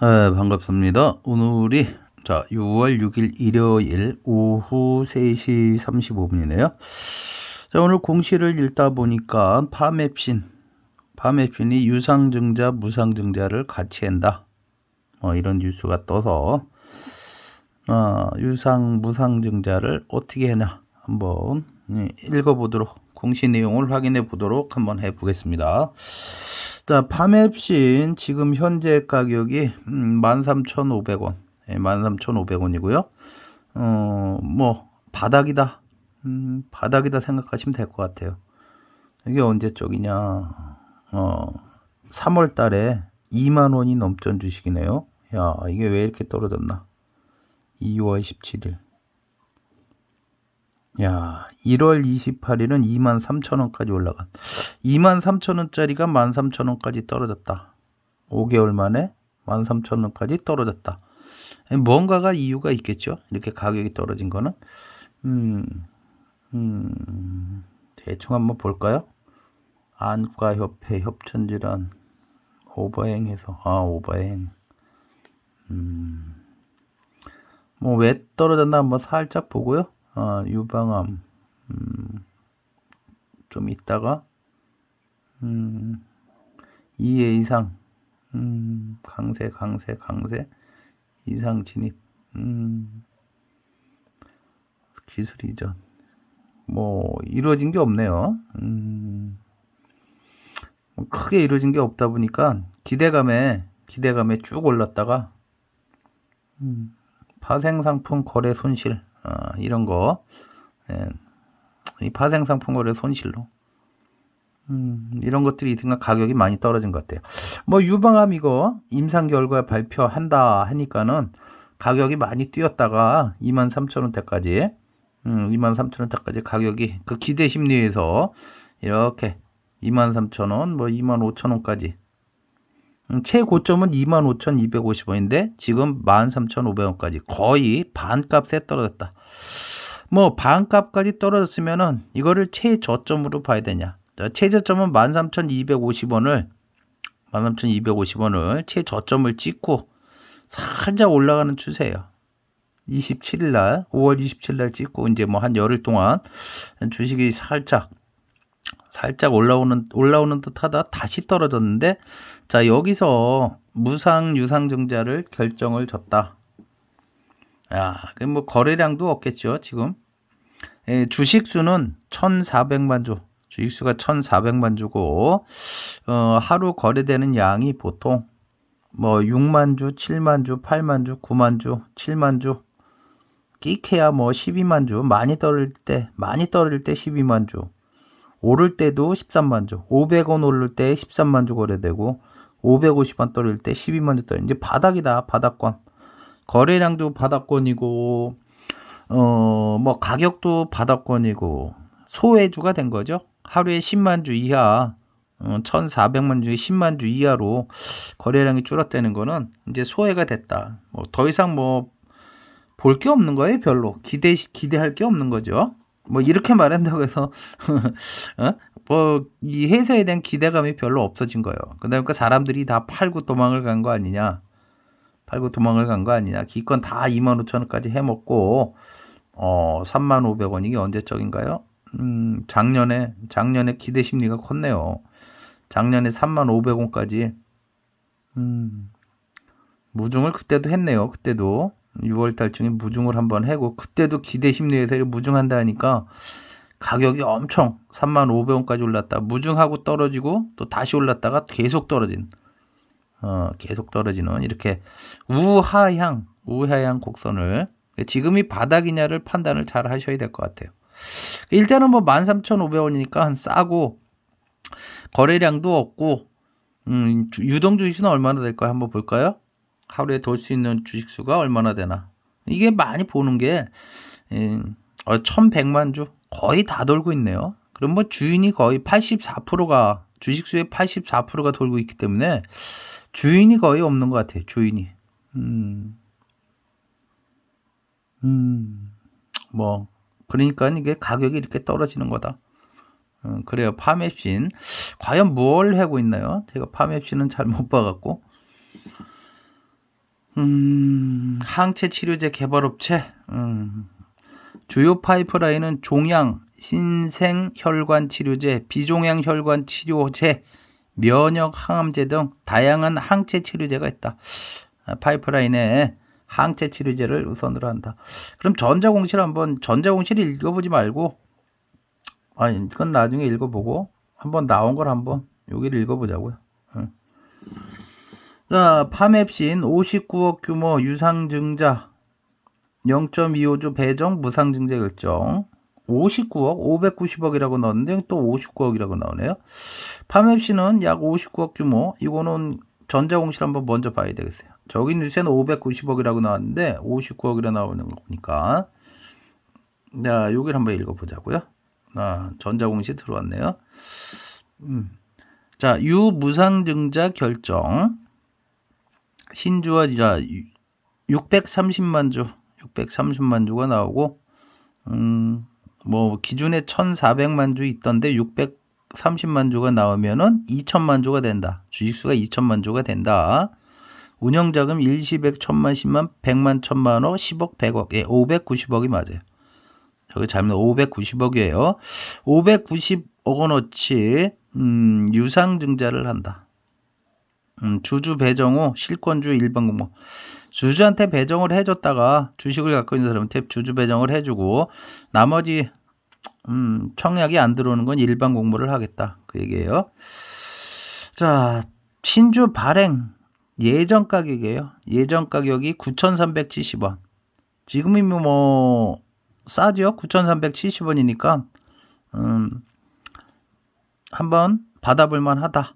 네, 반갑습니다. 오늘이 자 6월 6일 일요일 오후 3시 35분이네요. 자 오늘 공시를 읽다 보니까 파맵신 파맵신이 유상증자 무상증자를 같이 한다. 어, 이런 뉴스가 떠서 어, 유상 무상증자를 어떻게 하냐 한번 예, 읽어보도록 공시 내용을 확인해 보도록 한번 해보겠습니다. 자, 파맵신 지금 현재 가격이 음, 13,500원. 예, 13,500원이고요. 어, 뭐 바닥이다. 음, 바닥이다 생각하시면 될 것 같아요. 이게 언제 쪽이냐? 어, 3월 달에 2만 원이 넘던 주식이네요. 야, 이게 왜 이렇게 떨어졌나? 2월 17일. 야, 1월 28일은 2만 3천 원까지 올라간. 2만 3천 원짜리가 1만 3천 원까지 떨어졌다. 5개월 만에 1만 3천 원까지 떨어졌다. 뭔가가 이유가 있겠죠? 이렇게 가격이 떨어진 거는. 음, 음, 대충 한번 볼까요? 안과협회 협천질환 오버행해서 아 오버행 음, 뭐 왜 떨어졌나 한번 살짝 보고요. 아, 유방암 음, 좀 있다가 음, 2회 이상 음, 강세 강세 강세 이상 진입 음, 기술 이전 뭐 이루어진 게 없네요. 음, 뭐 크게 이루어진 게 없다 보니까 기대감에 기대감에 쭉 올랐다가 음, 파생 상품 거래 손실 어, 이런 거, 예, 이 파생 상품 거래 손실로, 음, 이런 것들이 있으니까 가격이 많이 떨어진 것 같아요. 뭐 유방암 이거 임상 결과 발표한다 하니까는 가격이 많이 뛰었다가 23,000원대까지, 음, 23,000원대까지 가격이 그 기대 심리에서 이렇게 23,000원, 뭐 25,000원까지 음, 최고점은 25,250원인데 지금 13,500원까지 거의 반값에 떨어졌다. 뭐 반값까지 떨어졌으면은 이거를 최저점으로 봐야 되냐? 최저점은 13,250원을 13,250원을 최저점을 찍고 살짝 올라가는 추세예요. 27일 날, 5월 27일 날 찍고 이제 뭐 한 열흘 동안 주식이 살짝 살짝 올라오는 올라오는 듯하다 다시 떨어졌는데 자 여기서 무상 유상증자를 결정을 줬다. 야, 그뭐 거래량도 없겠죠 지금. 예, 주식 수는 1,400만 주. 주식 수가 1,400만 주고 어, 하루 거래되는 양이 보통 뭐 6만 주, 7만 주, 8만 주, 9만 주, 7만 주. 끼케야 뭐 12만 주, 많이 떨어질 때, 많이 떨어질 때 12만 주. 오를 때도 13만 주, 500원 오를 때 13만 주 거래되고 550원 떨어질 때 12만 주 떨어. 이제 바닥이다, 바닥권. 거래량도 바닥권이고 어, 뭐 가격도 바닥권이고 소외주가 된 거죠. 하루에 10만 주 이하 어, 1,400만 주에 10만 주 이하로 거래량이 줄었다는 거는 이제 소외가 됐다. 뭐 더 이상 뭐 볼 게 없는 거예요, 별로. 기대 기대할 게 없는 거죠. 뭐 이렇게 말한다고 해서 어? 뭐 이 회사에 대한 기대감이 별로 없어진 거예요. 그러니까 사람들이 다 팔고 도망을 간 거 아니냐? 팔고 도망을 간 거 아니냐? 기껏 다 2만 5천 원까지 해먹고 어 3만 500원 이게 언제적인가요? 음 작년에 작년에 기대 심리가 컸네요. 작년에 3만 500원까지 음 무중을 그때도 했네요. 그때도 6월 달중에 무중을 한번 해고 그때도 기대 심리에서 무중한다 하니까 가격이 엄청 3만 500원까지 올랐다. 무중하고 떨어지고 또 다시 올랐다가 계속 떨어진 어, 계속 떨어지는 이렇게 우하향 우하향 곡선을 지금이 바닥이냐를 판단을 잘 하셔야 될 것 같아요. 일단은 뭐 13,500원이니까 한 싸고 거래량도 없고 음, 유동 주식은 얼마나 될까요? 한번 볼까요? 하루에 돌 수 있는 주식 수가 얼마나 되나? 이게 많이 보는 게 음, 어, 1,100만 주 거의 다 돌고 있네요. 그럼 뭐 주인이 거의 84%가 주식수의 84%가 돌고 있기 때문에 주인이 거의 없는 것 같아요. 주인이. 음. 음. 뭐 그러니까 이게 가격이 이렇게 떨어지는 거다. 음, 그래요. 파맵신 과연 뭘 하고 있나요? 제가 파맵신은 잘 못 봐갖고 음, 항체 치료제 개발업체, 음, 주요 파이프라인은 종양, 신생 혈관 치료제, 비종양 혈관 치료제, 면역 항암제 등 다양한 항체 치료제가 있다. 아, 파이프라인에 항체 치료제를 우선으로 한다. 그럼 전자공실 한번 전자공실 읽어보지 말고 아 이건 나중에 읽어보고 한번 나온 걸 한번 여기를 읽어보자고요. 응. 자, 파맵신 59억 규모 유상증자 0.25조 배정 무상증자 결정 59억 590억이라고 넣었는데 또 59억이라고 나오네요. 파맵신은 약 59억 규모 이거는 전자공실 한번 먼저 봐야 되겠어요. 저기 뉴스에는 590억이라고 나왔는데 59억이라 나오는 거니까 자 여기를 한번 읽어보자고요. 아, 전자공시 들어왔네요. 음. 자 유무상증자 결정 신주와 자 630만 주 630만 주가 나오고 음, 뭐 기준에 1,400만 주 있던데 630만 주가 나오면은 2천만 주가 된다. 주식수가 2천만 주가 된다. 운영자금 일시백 천만 십만 백만 천만원 10억 100억 예 590억이 맞아요. 저기 잘못 590억이에요. 590억 원어치 음, 유상 증자를 한다. 음, 주주 배정 후 실권주 일반 공모. 주주한테 배정을 해줬다가 주식을 갖고 있는 사람한테 주주 배정을 해주고 나머지 음, 청약이 안 들어오는 건 일반 공모를 하겠다 그 얘기예요. 자 신주 발행 예전 가격이에요. 예전 가격이 9,370원. 지금이 뭐 싸죠? 9,370원이니까 음, 한번 받아볼 만하다.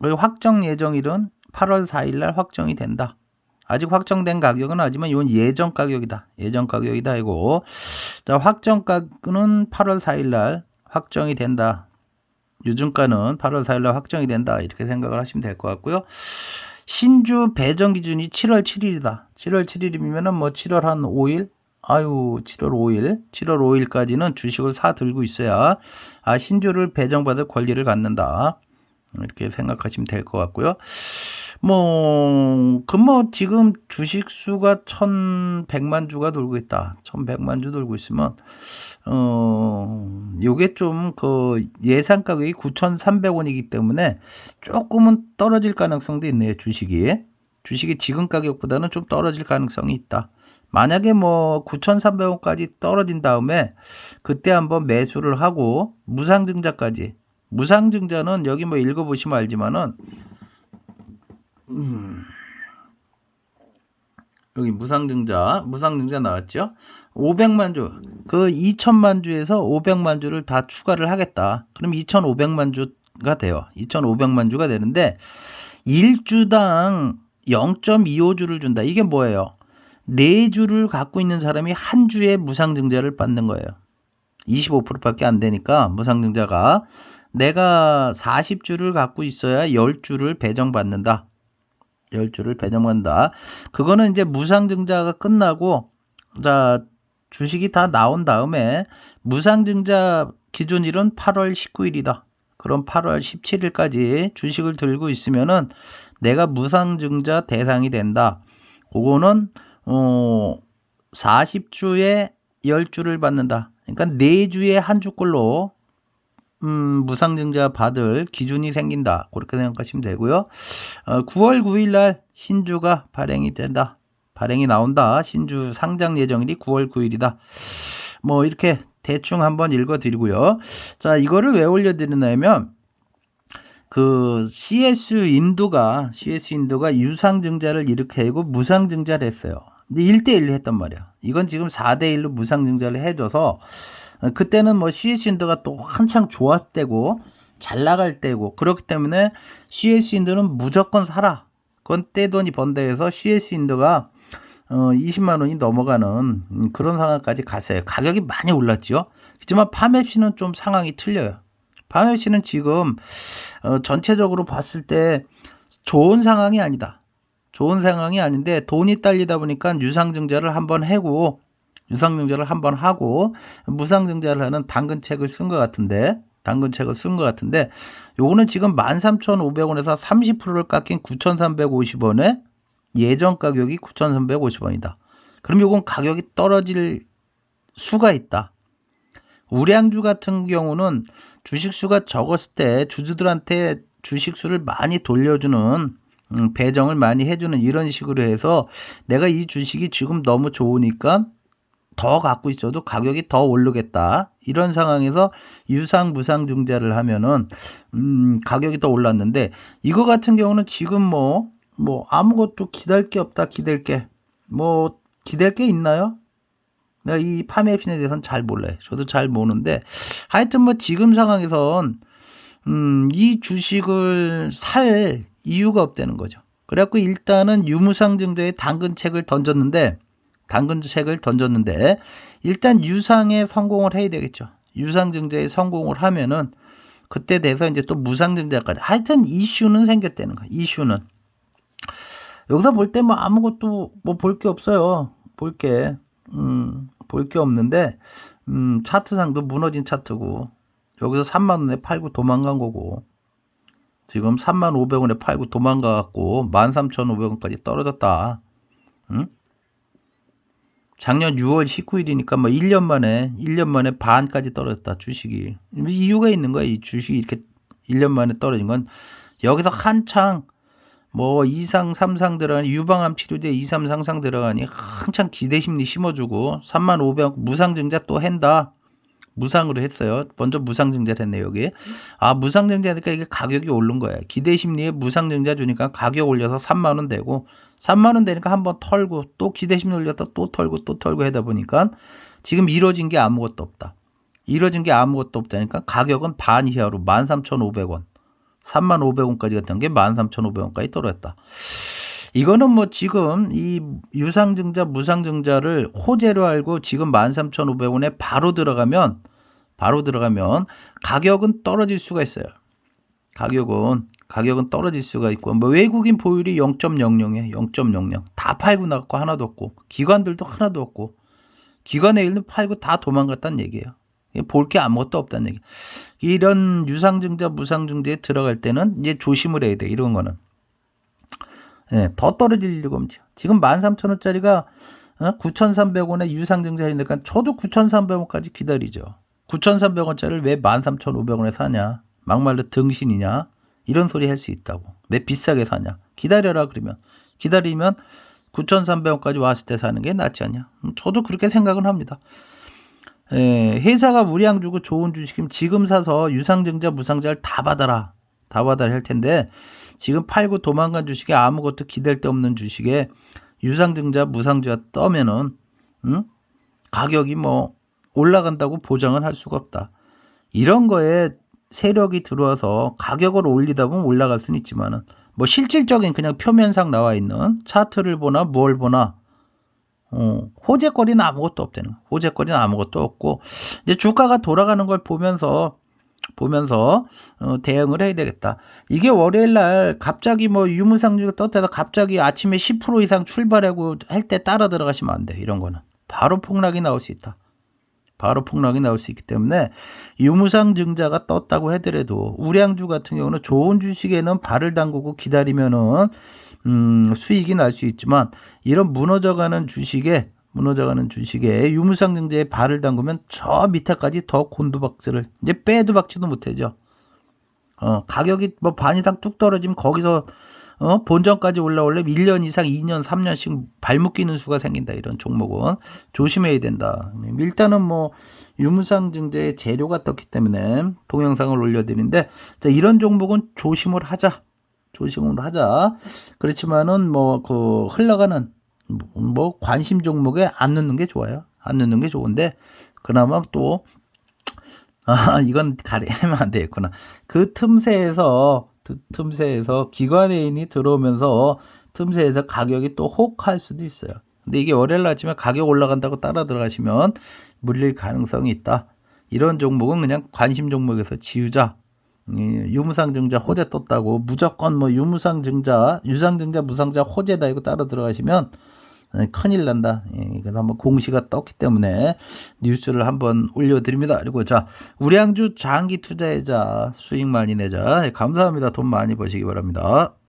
그리고 확정 예정일은 8월 4일 날 확정이 된다. 아직 확정된 가격은 아니지만 이건 예전 가격이다. 예전 가격이다 이고. 자, 확정 가격은 8월 4일 날 확정이 된다. 유증가는 8월 4일 날 확정이 된다. 이렇게 생각을 하시면 될 것 같고요. 신주 배정 기준이 7월 7일이다. 7월 7일이면은 뭐 7월 한 5일? 아유, 7월 5일. 7월 5일까지는 주식을 사 들고 있어야 아, 신주를 배정받을 권리를 갖는다. 이렇게 생각하시면 될 것 같고요. 뭐, 그 뭐, 지금 주식 수가 1100만 주가 돌고 있다. 1100만 주 돌고 있으면, 어, 요게 좀 그 예상 가격이 9,300원이기 때문에 조금은 떨어질 가능성도 있네요. 주식이. 주식이 지금 가격보다는 좀 떨어질 가능성이 있다. 만약에 뭐 9,300원까지 떨어진 다음에 그때 한번 매수를 하고 무상증자까지 무상증자는 여기 뭐 읽어보시면 알지만은 음, 여기 무상증자 무상증자 나왔죠? 500만 주. 그 2천만 주에서 500만 주를 다 추가를 하겠다. 그럼 2,500만 주가 돼요. 2,500만 주가 되는데 1주당 0.25주를 준다. 이게 뭐예요? 4주를 갖고 있는 사람이 한 주에 무상증자를 받는 거예요. 25%밖에 안 되니까 무상증자가 내가 40주를 갖고 있어야 10주를 배정받는다. 10주를 배정받는다. 그거는 이제 무상증자가 끝나고 자 주식이 다 나온 다음에 무상증자 기준일은 8월 19일이다. 그럼 8월 17일까지 주식을 들고 있으면은 내가 무상증자 대상이 된다. 그거는 어 40주에 10주를 받는다. 그러니까 4주에 한 주꼴로 음, 무상증자 받을 기준이 생긴다. 그렇게 생각하시면 되고요. 어, 9월 9일 날 신주가 발행이 된다. 발행이 나온다. 신주 상장 예정일이 9월 9일이다. 뭐 이렇게 대충 한번 읽어 드리고요. 자, 이거를 왜 올려 드리냐면 그 CS 인도가 CS 인도가 유상증자를 하고 무상증자를 했어요. 근데 1대 1로 했단 말이야. 이건 지금 4대 1로 무상증자를 해 줘서 어, 그때는 뭐 CS 인도가 또 한창 좋았을 때고 잘 나갈 때고 그렇기 때문에 CS 인도는 무조건 사라. 그건 떼돈이 번다 해서 CS 인도가 어 20만 원이 넘어가는 그런 상황까지 갔어요. 가격이 많이 올랐죠. 하지만 파맵시는 좀 상황이 틀려요. 파맵시는 지금 어 전체적으로 봤을 때 좋은 상황이 아니다. 좋은 상황이 아닌데 돈이 딸리다 보니까 유상증자를 한번 해고 유상증자를 한 번 하고 무상증자를 하는 당근책을 쓴 것 같은데 당근책을 쓴 것 같은데 요거는 지금 13,500원에서 30%를 깎인 9,350원에 예전 가격이 9,350원이다. 그럼 요건 가격이 떨어질 수가 있다. 우량주 같은 경우는 주식수가 적었을 때 주주들한테 주식수를 많이 돌려주는 음, 배정을 많이 해주는 이런 식으로 해서 내가 이 주식이 지금 너무 좋으니까 더 갖고 있어도 가격이 더 오르겠다. 이런 상황에서 유상 무상 증자를 하면은 음, 가격이 더 올랐는데 이거 같은 경우는 지금 뭐뭐 아무것도 기댈 게 없다. 기댈 게. 뭐 기댈 게 있나요? 내가 이 파매 앱신에 대해서는 잘 몰라요. 저도 잘 모르는데 하여튼 뭐 지금 상황에선 음, 이 주식을 살 이유가 없다는 거죠. 그래갖고 일단은 유무상증자의 당근책을 던졌는데 당근책을 던졌는데 일단 유상에 성공을 해야 되겠죠. 유상증자에 성공을 하면은 그때 돼서 이제 또 무상증자까지 하여튼 이슈는 생겼다는 거야. 이슈는 여기서 볼 때 뭐 아무것도 뭐 볼 게 없어요. 볼 게. 음, 볼 게 없는데 음, 차트상도 무너진 차트고 여기서 3만 원에 팔고 도망간 거고 지금 3만 500원에 팔고 도망가 갖고 13,500원까지 떨어졌다. 응? 작년 6월 19일이니까 뭐 1년 만에 1년 만에 반까지 떨어졌다 주식이. 이유가 있는 거야 이 주식이 이렇게 1년 만에 떨어진 건. 여기서 한창 뭐 2상 3상 들어가니 유방암 치료제 2, 3 상상 들어가니 한창 기대 심리 심어주고 3만 500 무상증자 또 한다 무상으로 했어요. 먼저 무상증자를 했네 여기. 아 무상증자 니까 이게 가격이 오른 거야. 기대 심리에 무상증자 주니까 가격 올려서 3만 원 되고 3만 원 되니까 한번 털고 또 기대 심리 올렸다 또 털고 또 털고 하다 보니까 지금 이뤄진 게 아무것도 없다. 이뤄진 게 아무것도 없다니까 가격은 반 이하로 13,500원. 35,500원까지 갔던 게 13,500원까지 떨어졌다. 이거는 뭐 지금 이 유상증자, 무상증자를 호재로 알고 지금 13,500원에 바로 들어가면 바로 들어가면 가격은 떨어질 수가 있어요. 가격은 가격은 떨어질 수가 있고 뭐 외국인 보율이 0.00에 0.00. 다 팔고 나갔고 하나도 없고 기관들도 하나도 없고 기관의 일은 팔고 다 도망갔다는 얘기예요. 볼 게 아무것도 없다는 얘기. 이런 유상증자, 무상증자에 들어갈 때는 이제 조심을 해야 돼. 이런 거는. 예, 더 떨어질 리가 없죠. 지금 13,000원짜리가 어? 9,300원에 유상증자이니까 저도 9,300원까지 기다리죠. 9,300원짜리를 왜 13,500원에 사냐? 막말로 등신이냐? 이런 소리 할 수 있다고. 왜 비싸게 사냐? 기다려라 그러면. 기다리면 9,300원까지 왔을 때 사는 게 낫지 않냐? 음, 저도 그렇게 생각은 합니다. 예, 회사가 우량 주고 좋은 주식이면 지금 사서 유상증자, 무상자를 다 받아라. 다 받아야 할 텐데 지금 팔고 도망간 주식에 아무것도 기댈 데 없는 주식에 유상증자, 무상증자 떠면은 응? 가격이 뭐 올라간다고 보장은 할 수가 없다. 이런 거에 세력이 들어와서 가격을 올리다 보면 올라갈 수는 있지만은 뭐 실질적인 그냥 표면상 나와 있는 차트를 보나 뭘 보나 어, 호재거리는 아무것도 없다는 거. 호재거리는 아무것도 없고 이제 주가가 돌아가는 걸 보면서 보면서 어, 대응을 해야 되겠다. 이게 월요일 날 갑자기 뭐 유무상주가 떴다가 갑자기 아침에 10% 이상 출발하고 할 때 따라 들어가시면 안 돼. 이런 거는 바로 폭락이 나올 수 있다. 바로 폭락이 나올 수 있기 때문에 유무상 증자가 떴다고 하더라도 우량주 같은 경우는 좋은 주식에는 발을 담그고 기다리면은 음, 수익이 날 수 있지만 이런 무너져가는 주식에 무너져가는 주식에 유무상 증자에 발을 담그면 저 밑에까지 더 곤두박질을 이제 빼도 박지도 못하죠. 어, 가격이 뭐 반 이상 뚝 떨어지면 거기서 어, 본전까지 올라올래 1년 이상 2년 3년씩 발목 끼는 수가 생긴다 이런 종목은. 조심해야 된다. 일단은 뭐 유무상 증자의 재료가 떴기 때문에 동영상을 올려드리는데 자, 이런 종목은 조심을 하자. 조심을 하자. 그렇지만은 뭐 그 흘러가는 뭐 관심 종목에 안 넣는 게 좋아요 안 넣는 게 좋은데 그나마 또 아, 이건 가리면 안 되겠구나. 그 틈새에서 틈새에서 기관애인이 들어오면서 틈새에서 가격이 또 혹할 수도 있어요. 근데 이게 월요일 아침에 가격 올라간다고 따라 들어가시면 물릴 가능성이 있다. 이런 종목은 그냥 관심 종목에서 지우자. 유무상 증자 호재 떴다고 무조건 뭐 유무상 증자, 유상 증자, 무상자 호재다 이거 따라 들어가시면 큰일 난다. 예, 그래서 한번 공시가 떴기 때문에 뉴스를 한번 올려드립니다. 그리고 자, 우량주 장기 투자해자 수익 많이 내자. 예, 감사합니다. 돈 많이 버시기 바랍니다.